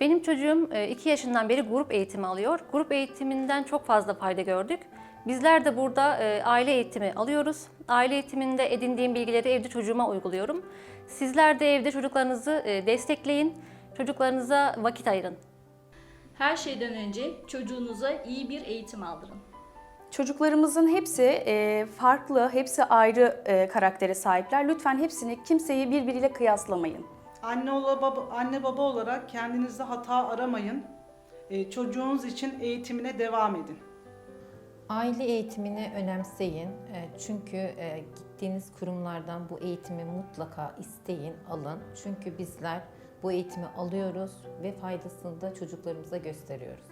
Benim çocuğum 2 yaşından beri grup eğitimi alıyor. Grup eğitiminden çok fazla fayda gördük. Bizler de burada e, aile eğitimi alıyoruz. Aile eğitiminde edindiğim bilgileri evde çocuğuma uyguluyorum. Sizler de evde çocuklarınızı e, destekleyin, çocuklarınıza vakit ayırın. Her şeyden önce çocuğunuza iyi bir eğitim aldırın. Çocuklarımızın hepsi e, farklı, hepsi ayrı e, karaktere sahipler. Lütfen hepsini kimseyi birbiriyle kıyaslamayın. Anne ola baba, anne baba olarak kendinizde hata aramayın. Ee, çocuğunuz için eğitimine devam edin. Aile eğitimini önemseyin. E, Çünkü e, gittiğiniz kurumlardan bu eğitimi mutlaka isteyin, alın. Çünkü bizler bu eğitimi alıyoruz ve faydasını da çocuklarımıza gösteriyoruz.